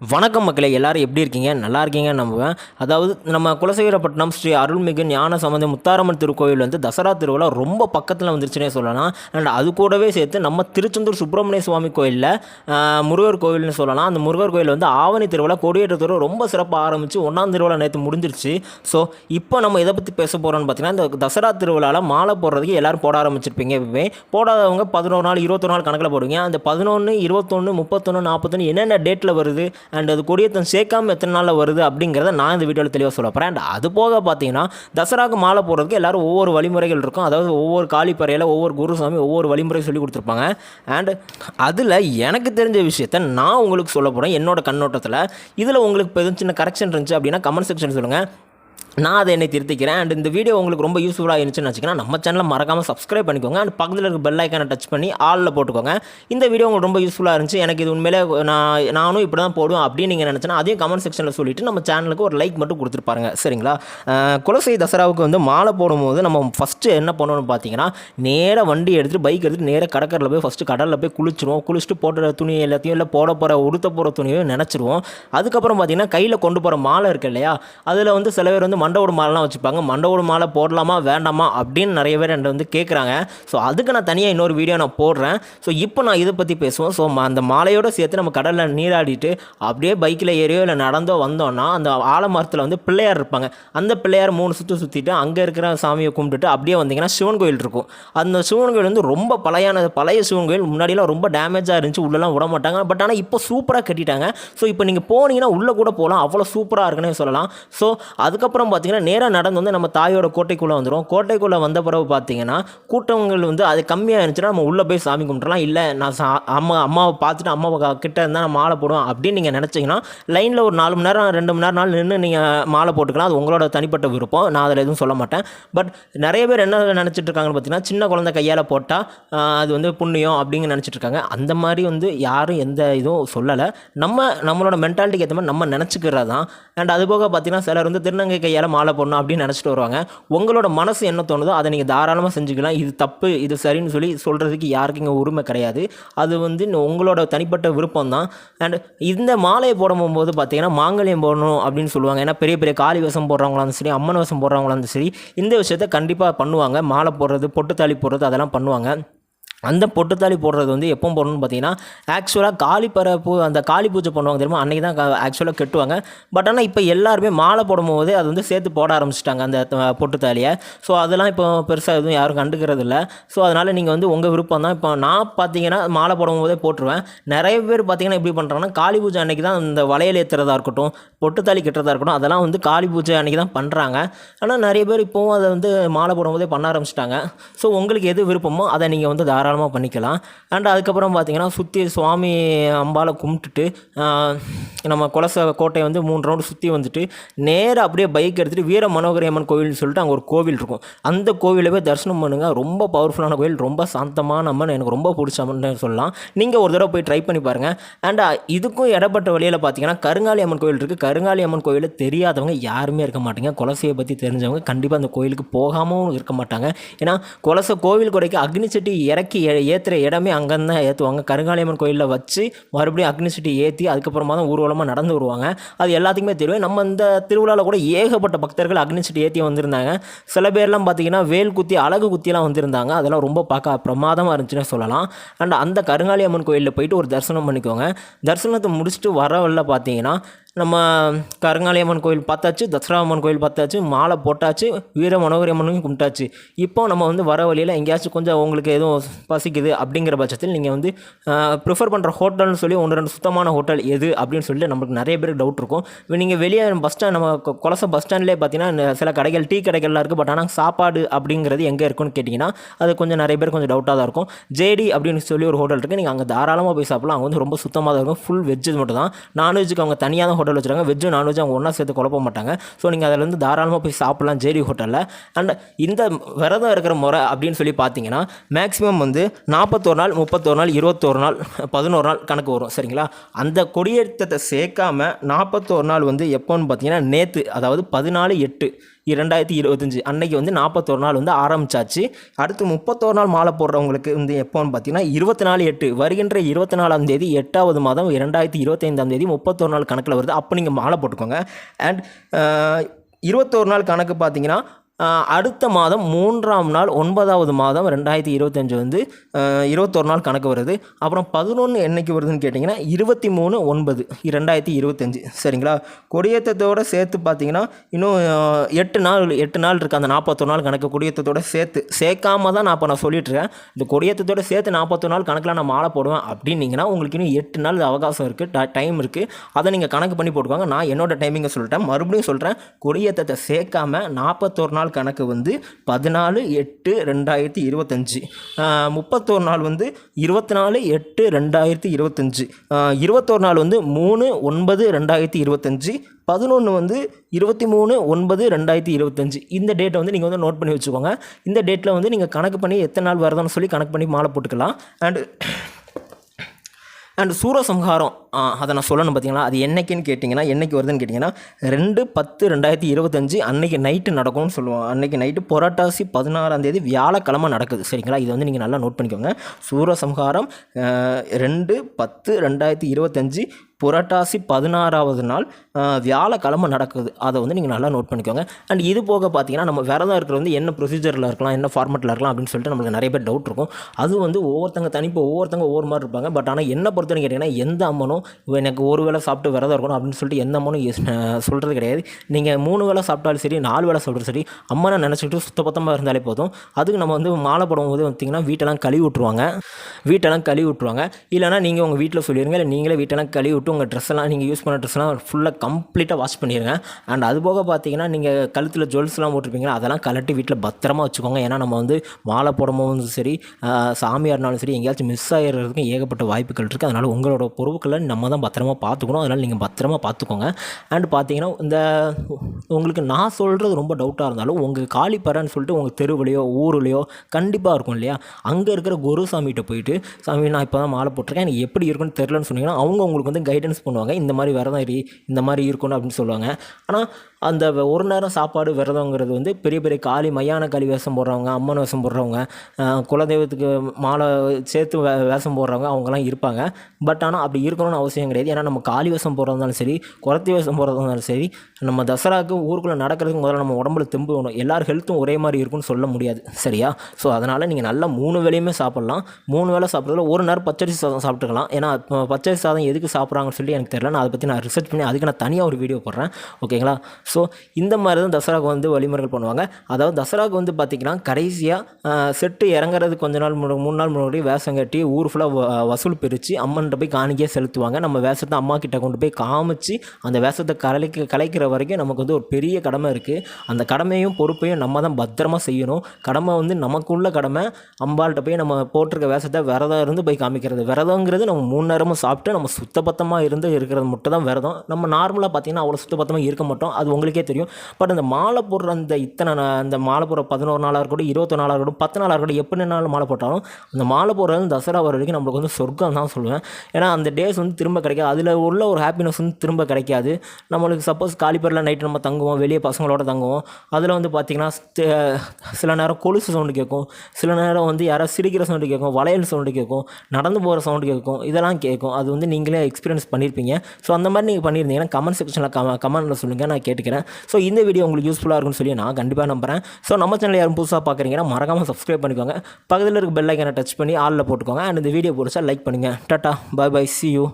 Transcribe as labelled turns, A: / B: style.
A: வணக்கம் மக்களே எல்லாரும் எப்படி இருக்கீங்க? நல்லா இருக்கீங்க நம்புவேன். அதாவது நம்ம குலசேகரப்பட்டினம் ஸ்ரீ அருள்மிகு ஞான சம்பந்த முத்தாரம்மன் திருக்கோயில் வந்து தசரா திருவிழா ரொம்ப பக்கத்தில் வந்துருச்சுனே சொல்லலாம். அண்ட் அது கூடவே சேர்த்து நம்ம திருச்செந்தூர் சுப்பிரமணிய சுவாமி கோயிலில் முருகர் கோயில்னு சொல்லலாம். அந்த முருகர் கோயில் வந்து ஆவணி திருவிழா கொடியேற்ற திருவிழா ரொம்ப சிறப்பாக ஆரம்பித்து ஒன்றாம் திருவிழா நேற்று முடிஞ்சிருச்சு. ஸோ இப்போ நம்ம எதை பற்றி பேச போகிறோம்னு பார்த்தீங்கன்னா இந்த தசரா திருவிழாவில் மாலை போடுறதுக்கு எல்லாரும் போட ஆரம்பிச்சிருப்பீங்க. எப்பவுமே போடாதவங்க பதினோரு நாள் இருபத்தொரு நாள் கணக்கில் போடுவீங்க. அந்த பதினொன்று இருபத்தொன்று முப்பத்தொன்று நாற்பத்தொன்று என்னென்ன டேட்டில் வருது? அண்ட் அது கொடியேற்றம் சேர்க்காம எத்தனை நாளில் வருது அப்படிங்கிறத நான் இந்த வீடியோவில் தெளிவாக சொல்ல போகிறேன் அண்ட் அது போக பார்த்தீங்கன்னா தசராக்கு மாலை போடுறதுக்கு எல்லோரும் ஒவ்வொரு வழிமுறைகள் இருக்கும். அதாவது ஒவ்வொரு காளிப்பறையில் ஒவ்வொரு குருசாமி ஒவ்வொரு வழிமுறை சொல்லி கொடுத்துருப்பாங்க. அண்ட் அதில் எனக்கு தெரிஞ்ச விஷயத்த நான் உங்களுக்கு சொல்ல போகிறேன் என்னோட கண்ணோட்டத்தில். இதில் உங்களுக்கு இப்போ எதுவும் சின்ன கரெக்ஷன் இருந்துச்சு அப்படின்னா கமெண்ட் செக்ஷன் சொல்லுங்கள் நான் அதை என்னை திருத்திக்கிறேன். அண்ட் இந்த வீடியோ உங்களுக்கு ரொம்ப யூஸ்ஃபுல்லாக இருந்துச்சுன்னு வச்சுக்கோங்க நம்ம சேனலை மறக்காமல் சப்ஸ்கிரைப் பண்ணிக்கோங்க. அண்ட் பக்கத்தில் இருக்க பெல் ஐக்கானை டச் பண்ணி ஆலில் போட்டுக்கோங்க. இந்த வீடியோ உங்களுக்கு ரொம்ப யூஸ்ஃபுல்லாக இருந்துச்சு. எனக்கு இது உண்மையிலே நான் நானும் இப்படி தான் போடுவேன் அப்படின்னு நீங்கள் நினச்சினா அதையும் கமெண்ட் செக்ஷனில் சொல்லிவிட்டு நம்ம சேனலுக்கு ஒரு லைக் மட்டும் கொடுத்துருப்பாருங்க சரிங்களா? குலசை தசராவுக்கு வந்து மாலை போடும்போது நம்ம ஃபஸ்ட்டு என்ன பண்ணணும்னு பார்த்தீங்கன்னா நேராக வண்டி எடுத்துகிட்டு பைக் எடுத்துகிட்டு நேராக கடற்கரையில் போய் ஃபஸ்ட்டு கடலில் போய் குளிச்சிருவோம். குளிச்சுட்டு போடுற துணி எல்லாத்தையும் இல்லை போட போகிற உடுத்த போகிற துணியையும் நினச்சிருவோம். அதுக்கப்புறம் பார்த்தீங்கன்னா கையில் கொண்டு போகிற மாலை இருக்கு இல்லையா? அதில் வந்து சில பேர் வந்து மண்டவோட மாலைலாம் வச்சுப்பாங்க. மண்டவோட மாலை போடலாமா வேண்டாமா அப்படின்னு நிறைய பேர் என்கிட்ட வந்து கேட்குறாங்க ஸோ அதுக்கு நான் தனியாக இன்னொரு வீடியோ நான் போடுறேன். ஸோ இப்போ நான் இதை பற்றி பேசுவோம். ஸோ அந்த மாலையோடு சேர்த்து நம்ம கடலில் நீராடிட்டு அப்படியே பைக்கில் ஏறியோ இல்லை நடந்தோ வந்தோம்னா அந்த ஆலமரத்தில் வந்து பிள்ளையார் இருப்பாங்க. அந்த பிள்ளையார் மூணு சுற்று சுற்றிட்டு அங்கே இருக்கிற சாமியை கும்பிட்டுட்டு அப்படியே வந்தீங்கன்னா சிவன் கோயில் இருக்கும். அந்த சிவன் கோயில் வந்து ரொம்ப பழையான பழைய சிவன் கோயில். முன்னாடிலாம் ரொம்ப டேமேஜாக இருந்துச்சு. உள்ளெல்லாம் விட மாட்டாங்க. பட் ஆனால் இப்போ சூப்பராக கட்டிட்டாங்க. ஸோ இப்போ நீங்கள் போனீங்கன்னா உள்ளே கூட போகலாம். அவ்வளோ சூப்பராக இருக்குன்னே சொல்லலாம். ஸோ அதுக்கப்புறம் பார்த்தீங்கன்னா நேராக நடந்து வந்து நம்ம தாயோட கோட்டைக்குள்ளே வந்துடும் கோட்டைக்குள்ளே வந்த பிறகு பார்த்தீங்கன்னா கூட்டங்கள் வந்து அது கம்மியாக இருந்துச்சுன்னா நம்ம உள்ளே போய் சாமி கும்பிட்றலாம் இல்லை நான் சா அம்மா அம்மாவை பார்த்துட்டு அம்மாவை கிட்டே இருந்தால் நான் மாலை போடுவேன் அப்படின்னு நீங்கள் நினச்சிங்கன்னா லைனில் ஒரு நாலு மணி நேரம் ரெண்டு மணி நேரம் நாள் நின்று நீங்கள் மாலை போட்டுக்கலாம். அது உங்களோட தனிப்பட்ட விருப்பம். நான் அதில் எதுவும் சொல்ல மாட்டேன். பட் நிறைய பேர் என்ன நினச்சிட்டு இருக்காங்கன்னு பார்த்தீங்கன்னா சின்ன குழந்தை கையால் போட்டால் அது வந்து புண்ணியம் அப்படின்னு நினச்சிட்டு இருக்காங்க. அந்த மாதிரி வந்து யாரும் எந்த இதுவும் சொல்லலை. நம்ம நம்மளோட மென்டாலிட்டிக்கு ஏற்ற மாதிரி நம்ம நினச்சிக்கிறது தான் அண்ட் அது போக பார்த்தீங்கன்னா சிலர் வந்து திருநங்கை கையால் மாலை போடணும் அப்படின்னு நினச்சிட்டு வருவாங்க. உங்களோட மனசு என்ன தோணுதோ அதை நீங்கள் தாராளமாக செஞ்சுக்கலாம். இது தப்பு இது சரின்னு சொல்லி சொல்கிறதுக்கு யாருக்கும் இங்கே உரிமை கிடையாது. அது வந்து இன்னும் உங்களோட தனிப்பட்ட விருப்பம் தான் அண்ட் இந்த மாலையை போடும்போது பார்த்தீங்கன்னா மாங்கல்யம் போடணும் அப்படின்னு சொல்லுவாங்க. ஏன்னா பெரிய பெரிய காளி வேஷம் போடுறவங்களா இருந்தாலும் சரி அம்மன் வேஷம் போடுறவங்களா இருந்தாலும் சரி இந்த விஷயத்த கண்டிப்பாக பண்ணுவாங்க. மாலை போடுறது பொட்டுத்தாலி போடுறது அதெல்லாம் பண்ணுவாங்க. அந்த பொட்டுத்தாலி போடுறது வந்து எப்போ போடணும்னு பார்த்தீங்கன்னா ஆக்சுவலாக காளி பரப்பு அந்த காளி பூஜை பண்ணுவாங்க தெரியுமா? அன்றைக்கி தான் ஆக்சுவலாக கட்டுவாங்க. பட் ஆனால் இப்போ எல்லாருமே மாலை போடும்போது அது வந்து சேர்த்து போட ஆரம்பிச்சிட்டாங்க அந்த பொட்டுத்தாலியை. ஸோ அதெல்லாம் இப்போ பெருசாக எதுவும் யாரும் கண்டுக்கிறது இல்லை. ஸோ அதனால் நீங்கள் வந்து உங்கள் விருப்பம் தான். இப்போ நான் பார்த்தீங்கன்னா மாலை போடும்போதே போட்டுருவேன். நிறைய பேர் பார்த்தீங்கன்னா எப்படி பண்ணுறாங்கன்னா காளி பூஜை அன்றைக்கி தான் இந்த வளையல் ஏற்றுறதா இருக்கட்டும் பொட்டுத்தாலி கட்டுறதா இருக்கட்டும் அதெல்லாம் வந்து காளி பூஜை அன்றைக்கி தான் பண்ணுறாங்க ஆனால் நிறைய பேர் இப்போவும் அதை வந்து மாலை போடும்போதே பண்ண ஆரம்பிச்சிட்டாங்க. ஸோ உங்களுக்கு எது விருப்பமோ அதை நீங்கள் வந்து தாராளமாக பண்ணிக்கலாம். அண்ட் அதுக்கப்புறம் பார்த்தீங்கன்னா சுற்றி சுவாமி அம்பாவை கும்பிட்டுட்டு நம்ம குலச கோட்டையை வந்து மூணு ரவுண்டு சுற்றி வந்துட்டு நேராக அப்படியே பைக் எடுத்துகிட்டு வீர மனோகரி அம்மன் கோவில்னு சொல்லிட்டு அங்கே ஒரு கோவில் இருக்கும். அந்த கோவிலில் போய் தரிசனம் பண்ணுங்கள் ரொம்ப பவர்ஃபுல்லான கோவில் ரொம்ப சாந்தமான அம்மன் எனக்கு ரொம்ப பிடிச்ச அம்மன் சொல்லலாம். நீங்கள் ஒரு தடவை போய் ட்ரை பண்ணி பாருங்கள் அண்ட் இதுக்கும் இடப்பட்ட வழியில் பார்த்தீங்கன்னா கருங்காலி அம்மன் கோவில் இருக்குது கருங்காலி அம்மன் கோவிலில் தெரியாதவங்க யாருமே இருக்க மாட்டாங்க. குலசையை பற்றி தெரிஞ்சவங்க கண்டிப்பாக அந்த கோயிலுக்கு போகாமல் இருக்க மாட்டாங்க. ஏன்னா குலசை கோவில் கொடைக்கு அக்னி சட்டி இறக்கி ஏ- ஏற்றுற இடமே அங்கேருந்து தான் ஏற்றுவாங்க கருங்காலியம்மன் கோயிலில் வச்சு மறுபடியும் அக்னி சுட்டி ஏற்றி அதுக்கப்புறமா தான் ஊர்வலமாக நடந்து வருவாங்க. அது எல்லாத்துக்குமே தெரியும். நம்ம இந்த திருவிழாவில் கூட ஏகப்பட்ட பக்தர்கள் அக்னி சுட்டி ஏற்றி வந்திருந்தாங்க. சில பேர்லாம் பார்த்தீங்கன்னா வேல் குத்தி அழகு குத்திலாம் வந்திருந்தாங்க. அதெல்லாம் ரொம்ப பார்க்க பிரமாதமாக இருந்துச்சுன்னு சொல்லலாம். அண்ட் அந்த கருங்காலியம்மன் கோயிலில் போயிட்டு ஒரு தரிசனம் பண்ணிக்கோங்க. தரிசனத்தை முடிச்சுட்டு வர பார்த்தீங்கன்னா நம்ம கருங்காலியம்மன் கோயில் பார்த்தாச்சு தசரா அம்மன் கோயில் பார்த்தாச்சு மாலை போட்டாச்சு வீர மனோகரி கும்பிட்டாச்சு. இப்போ நம்ம வந்து வர வழியில் எங்கேயாச்சும் கொஞ்சம் உங்களுக்கு எதுவும் பசிக்குது அப்படிங்கிற பட்சத்தில் நீங்கள் வந்து ப்ரிஃபர் பண்ணுற ஹோட்டல்னு சொல்லி ஒன்று ரெண்டு சுத்தமான ஹோட்டல் எது அப்படின்னு சொல்லிட்டு நம்மளுக்கு நிறைய பேருக்கு டவுட் இருக்கும். நீங்கள் வெளியே பஸ் ஸ்டாண்ட் நம்ம கொலச பஸ் ஸ்டாண்ட்லேயே பார்த்தீங்கன்னா இந்த சில கடைகள் டீ கடைகள்லாம் இருக்குது பட் ஆனால் சாப்பாடு அப்படிங்கிறது எங்கே இருக்குன்னு கேட்டிங்கன்னா அது கொஞ்சம் நிறைய பேர் கொஞ்சம் டவுட்டாக தான் இருக்கும். ஜேடி அப்படின்னு சொல்லி ஒரு ஹோட்டல் இருக்குது நீங்கள் அங்கே தாராளமாக போய் சாப்பிடலாம். அங்கே வந்து ரொம்ப சுத்தமாக தான் இருக்கும். ஃபுல் வெஜ்ஜு மட்டும் தான். நான்வெஜ்ஜுக்கு அவங்க தனியாக தான் ஹோட்டல் வச்சுருக்காங்க. வெஜ்ஜும் நான்வெஜ் அவங்க ஒன்றா சேர்த்து குழப்ப மாட்டாங்க. ஸோ நீங்கள் அதிலேருந்து தாராளமாக போய் சாப்பிட்லாம். ஜேடி ஹோட்டலில். அண்ட் இந்த விரதம் இருக்கிற முறை அப்படின்னு சொல்லி பார்த்தீங்கன்னா மேக்ஸிமம் வந்து நாற்பத்தோரு நாள் முப்பத்தோரு நாள் இருபத்தோரு நாள் பதினோரு நாள் கணக்கு வரும். சரிங்களா? அந்த கொடியேற்றத்தை சேர்க்காம நாற்பத்தோரு நாள் வந்து எப்போன்னு பார்த்தீங்கன்னா நேற்று அதாவது பதினாலு எட்டு. இரண்டாயிரத்தி இருபத்தஞ்சி. அன்னைக்கு வந்து நாற்பத்தோரு நாள் வந்து ஆரம்பிச்சாச்சு. அடுத்து முப்பத்தோரு நாள் மாலை போடுறவங்களுக்கு வந்து எப்போன்னு பார்த்தீங்கன்னா இருபத்தி நாலு எட்டு. வருகின்ற இருபத்தி நாலாம் தேதி எட்டாவது மாதம் இரண்டாயிரத்தி இருபத்தைந்தாம் தேதி முப்பத்தோரு நாள் கணக்கில் வருது. அப்போ நீங்கள் மாலை போட்டுக்கோங்க. அண்ட் இருபத்தோரு நாள் கணக்கு பார்த்தீங்கன்னா அடுத்த மாதம் மூன்றாம் நாள் ஒன்பதாவது மாதம் ரெண்டாயிரத்தி இருபத்தஞ்சு வந்து இருபத்தொரு நாள் கணக்கு வருது. அப்புறம் பதினொன்று என்னைக்கு வருதுன்னு கேட்டிங்கன்னா இருபத்தி மூணு ஒன்பது ரெண்டாயிரத்தி இருபத்தஞ்சு. சரிங்களா? கொடியேற்றத்தோடு சேர்த்து பார்த்தீங்கன்னா இன்னும் எட்டு நாள் எட்டு நாள் இருக்குது அந்த நாற்பத்தொரு நாள் கணக்கு கொடியேற்றத்தோடு சேர்த்து சேர்க்காம தான் நான் இப்போ நான் சொல்லிட்டுருக்கேன் இந்த கொடியேற்றத்தோடு சேர்த்து நாற்பத்தொரு நாள் கணக்கில் நான் மாலை போடுவேன் அப்படின்னீங்கன்னா உங்களுக்கு இன்னும் எட்டு நாள் அவகாசம் இருக்குது டைம் இருக்குது அதை நீங்கள் கணக்கு பண்ணி போட்டுக்கோங்க. நான் என்னோட டைமிங்கை சொல்லிட்டேன். மறுபடியும் சொல்கிறேன் கொடியேற்றத்தை சேர்க்காம நாற்பத்தோரு நாள் கணக்கு வந்து பதினாலு எட்டு ரெண்டாயிரத்தி இருபத்தஞ்சி. முப்பத்தோரு நாள் வந்து இருபத்தி நாலு எட்டு ரெண்டாயிரத்தி இருபத்தஞ்சி. இருபத்தோரு நாள் வந்து மூணு ஒன்பது ரெண்டாயிரத்தி இருபத்தஞ்சி. பதினொன்று வந்து இருபத்தி மூணு ஒன்பது ரெண்டாயிரத்தி இருபத்தஞ்சி. இந்த டேட்டை வந்து நீங்கள் வந்து நோட் பண்ணி வச்சுக்கோங்க. இந்த டேட்டில் வந்து நீங்கள் கணக்கு பண்ணி எத்தனை நாள் வருதுன்னு சொல்லி கணக்கு பண்ணி மாலை போட்டுக்கலாம். அண்டு அண்ட் சூரசம்ஹாரம் அதை நான் சொல்லணும் பார்த்தீங்களா அது என்னைக்குன்னு கேட்டிங்கன்னா என்னைக்கு வருதுன்னு கேட்டிங்கன்னா ரெண்டு பத்து ரெண்டாயிரத்தி இருபத்தஞ்சி அன்றைக்கி நைட்டு நடக்கும்னு சொல்லுவோம் அன்றைக்கி நைட்டு புரட்டாசி பதினாறாம் தேதி வியாழக்கிழமை நடக்குது. சரிங்களா? இது வந்து நீங்கள் நல்லா நோட் பண்ணிக்கோங்க. சூரசம்ஹாரம் ரெண்டு பத்து ரெண்டாயிரத்தி இருபத்தஞ்சி புரட்டாசி பதினாறாவது நாள் வியாழக்கிழமை நடக்குது. அதை வந்து நீங்கள் நல்லா நோட் பண்ணிக்கோங்க. அண்ட் இது போக பார்த்தீங்கன்னா நம்ம விரதம் இருக்கிற வந்து என்ன ப்ரொசீஜரில் இருக்கலாம் என்ன ஃபார்மெட்டில் இருக்கலாம் அப்படின்னு சொல்லிட்டு நம்மளுக்கு நிறைய பேர் டவுட் இருக்கும். அது வந்து ஒவ்வொருத்தங்க தனிப்பு ஒவ்வொருத்தங்க ஒவ்வொரு மாதிரி இருப்பாங்க. பட் ஆனால் என்ன பொறுத்தவரைக்கும் கேட்டிங்கன்னா எந்த அம்மனும் இவன் எனக்கு ஒரு வேளை சாப்பிட்டு விரதம் இருக்கணும் அப்படின்னு சொல்லிட்டு எந்த அம்மனும் சொல்கிறது கிடையாது. நீங்கள் மூணு வேளை சாப்பிட்டாலும் சரி நாலு வேளை சாப்பிட்டாலும் சரி அம்மனை நினச்சிக்கிட்டு சுத்தபத்தமாக இருந்தாலே போதும். அதுக்கு நம்ம வந்து மாலை போடும்போது பார்த்திங்கன்னா வீட்டெல்லாம் கழுவி விட்ருவாங்க வீட்டெல்லாம் கழுவி விட்ருவாங்க இல்லைனா நீங்கள் உங்கள் வீட்டில் சொல்லிடுங்க இல்லை நீங்களே வீட்டெல்லாம் கழுவி விட்டு உங்கள் ட்ரெஸ் எல்லாம் நீங்கள் யூஸ் பண்ண ட்ரெஸ்லாம் ஃபுல்லாக கம்ப்ளீட்டாக வாஷ் பண்ணிடுங்க அண்ட் அது போக பார்த்தீங்கன்னா நீங்கள் கழுத்தில் ஜுவல்ஸ்லாம் போட்டிருப்பீங்களா அதெல்லாம் கலட்டி வீட்டில் பத்திரமா வச்சுக்கோங்க. ஏன்னா நம்ம வந்து மாலை போடும்போதும் சரி சாமியாக இருந்தாலும் சரி எங்கேயாச்சும் மிஸ் ஆகிறதுக்கு ஏகப்பட்ட வாய்ப்புகள் இருக்குது அதனால் உங்களோட பொருட்களை நம்ம நம்ம தான் பத்திரமா பார்த்துக்கணும். அதனால் நீங்கள் பத்திரமா பார்த்துக்கோங்க. அண்ட் பார்த்தீங்கன்னா இந்த உங்களுக்கு நான் சொல்கிறது ரொம்ப டவுட்டாக இருந்தாலும் உங்கள் காளிப்பறன்னு சொல்லிட்டு உங்கள் தெருவுலையோ ஊருலையோ கண்டிப்பாக இருக்கும் இல்லையா? அங்கே இருக்கிற குருசாமிகிட்ட போயிட்டு சாமி நான் இப்போ தான் மாலை போட்டிருக்கேன். எனக்கு எப்படி இருக்குன்னு தெரிலன்னு சொன்னீங்கன்னா அவங்க உங்களுக்கு வந்து கைடன்ஸ் பண்ணுவாங்க. இந்த மாதிரி விரதம் இரு இந்த மாதிரி இருக்கணும் அப்படின்னு சொல்லுவாங்க. ஆனால் அந்த ஒரு நேரம் சாப்பாடு விரதங்கிறது வந்து பெரிய பெரிய காளி மையான காளி வேஷம் போடுறவங்க அம்மன் வேஷம் போடுறவங்க குலதெய்வத்துக்கு மாலை சேர்த்து வே வேஷம் போடுறவங்க அவங்கெல்லாம் இருப்பாங்க. பட் ஆனால் அப்படி இருக்கணும்னு அவசியம் கிடையாது. ஏன்னா நம்ம காளி வேஷம் போடுறதுனாலும் சரி குலத்தி வேஷம் போடுறதுனாலும் சரி நம்ம தசராவுக்கு ஊருக்குள்ளே நடக்கிறதுக்கு முதல்ல நம்ம உடம்புல தெம்பு வேணும். எல்லார் ஹெல்த்தும் ஒரே மாதிரி இருக்கும்னு சொல்ல முடியாது. சரியா? ஸோ அதனால் நீங்கள் நல்லா மூணு வேலையுமே சாப்பிட்லாம். மூணு வேளை சாப்பிட்றதுல ஒரு நேரம் பச்சரிசி சாதம் சாப்பிட்டுக்கலாம். ஏன்னா பச்சரிசி சாதம் எதுக்கு சாப்பிட்றாங்கன்னு சொல்லி எனக்கு தெரியல. நான் அதை பற்றி நான் ரிசர்ச் பண்ணி அதுக்கு நான் தனியாக ஒரு வீடியோ போடுறேன். ஓகேங்களா? ஸோ இந்த மாதிரி தான் தசராவுக்கு வந்து வழிமுறைகள் பண்ணுவாங்க. அதாவது தசராவுக்கு வந்து பார்த்திங்கன்னா கடைசியாக செட்டு இறங்குறது கொஞ்ச நாள் முன்னாடி மூணு நாள் முன்னாடி வேஷம் கட்டி ஊர் ஃபுல்லாக வசூல் பிரித்து அம்மன்கிட்ட போய் காணிக்கையாக செலுத்துவாங்க. நம்ம வேஷத்தை அம்மா கிட்ட கொண்டு போய் காமிச்சு அந்த வேஷத்தை கலைக்க கலைக்கிற வரைக்கும் நமக்கு வந்து ஒரு பெரிய கடமை இருக்குது அந்த கடமையும் பொறுப்பையும் நம்ம தான் பத்திரமா செய்யணும். கடமை வந்து நமக்குள்ள கடமை. அம்பாள்கிட்ட போய் நம்ம போட்டிருக்க வேஷத்தை விரதம் இருந்து போய் காமிக்கிறது. விரதங்கிறது நம்ம மூணு நேரமும் சாப்பிட்டு நம்ம சுத்தபத்தமாக இருந்து இருக்கிறது மட்டும் தான் விரதம். நம்ம நார்மலாக பார்த்தீங்கன்னா அவ்வளோ சுத்தபத்தமாக இருக்க மாட்டோம். அது உங்களுக்கே தெரியும். பட் அந்த மாலை போடுற அந்த இத்தனை அந்த மாலை போடுற பதினோரு நாளாக இருக்கட்டும் இருபத்தி நாளாக இருக்கட்டும் பத்து நாளாக இருக்கட்டும் எப்படி நாள் மாலை போட்டாலும் அந்த மாலை போடுறது தசரா வர வரைக்கும் நம்மளுக்கு வந்து சொர்க்கம் தான் சொல்லுவேன். ஏன்னா அந்த டேஸ் வந்து திரும்ப கிடைக்காது. அதில் உள்ள ஒரு ஹாப்பினஸ் வந்து திரும்ப கிடைக்காது. நம்மளுக்கு சப்போஸ் காலிப்பரில் நைட்டு நம்ம தங்குவோம் வெளியே பசங்களோட தங்குவோம். அதில் வந்து பார்த்திங்கன்னா சில நேரம் கொலுசு சவுண்டு கேட்கும். சில நேரம் வந்து யாராவது சிரிக்கிற சவுண்டு கேட்கும் வளையல் சவுண்டு கேட்கும் நடந்து போகிற சவுண்டு கேட்கும் இதெல்லாம் கேட்கும். அது வந்து நீங்களே எக்ஸ்பீரியன்ஸ் பண்ணியிருப்பீங்க ஸோ அந்த மாதிரி நீங்கள் பண்ணியிருந்தீங்கன்னா கமெண்ட் செக்ஷனில் கம கமெண்ட்டில் சொல்லுங்கள் நான் நினைக்கிறேன். ஸோ இந்த வீடியோ உங்களுக்கு யூஸ்ஃபுல்லாக இருக்கும்னு சொல்லி நான் கண்டிப்பாக நம்புகிறேன் ஸோ நம்ம சேனல் யாரும் புதுசாக பார்க்குறீங்கன்னா மறக்காமல் சப்ஸ்கிரைப் பண்ணிக்கோங்க. பக்கத்தில் இருக்க பெல் ஐக்கனை டச் பண்ணி ஆளில் போட்டுக்கோங்க. அண்ட் இந்த வீடியோ பிடிச்சா லைக் பண்ணுங்கள் tata bye bye see you